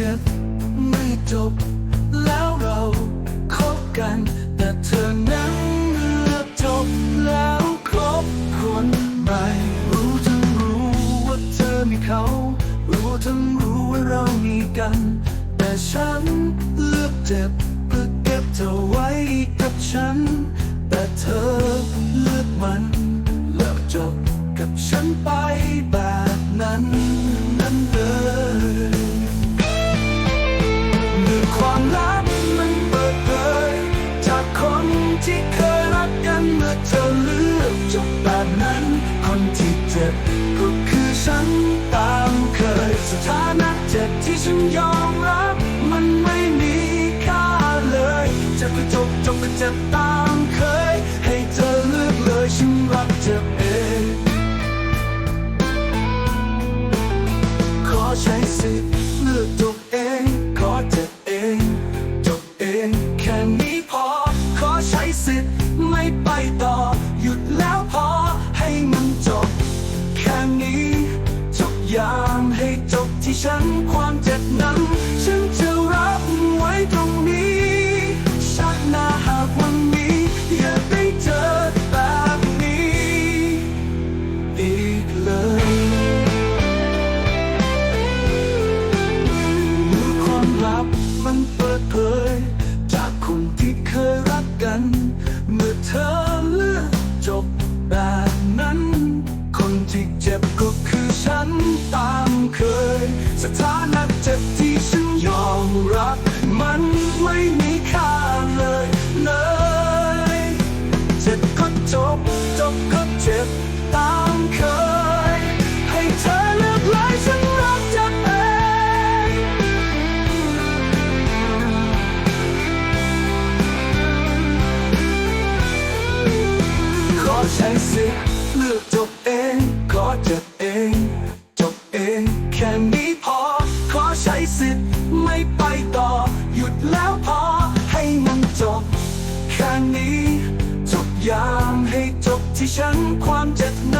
จ็บไม่จบ แล้วเราคบกัน แต่เธอนั้นเลือกจบแล้วคบคนใหม่รู้ทั้งรู้ว่าเธอมีเขา รู้ทั้งรู้ว่าเรามีกัน แต่ฉันเลือกเจ็บเพื่อเก็บเธอไว้กับฉัน แต่เธอเลือกมัน เลิกจบกับฉันไปแบบนั้นนั้น จบแบบนั้น คนที่เจ็บก็คือฉันตามเคย สถานะเจ็บที่ฉันยอมรับ มันไม่มีค่าเลยเจ็บก็จบจบก็เจ็บตา นี้จบยางให้จบที่ฉันความเจ็บนั้นฉัน สถานะเจ็บที่ฉันยอมรับ มันไม่มีค่าเลยเลยเจ็บก็จบ ฉันความเจ็บน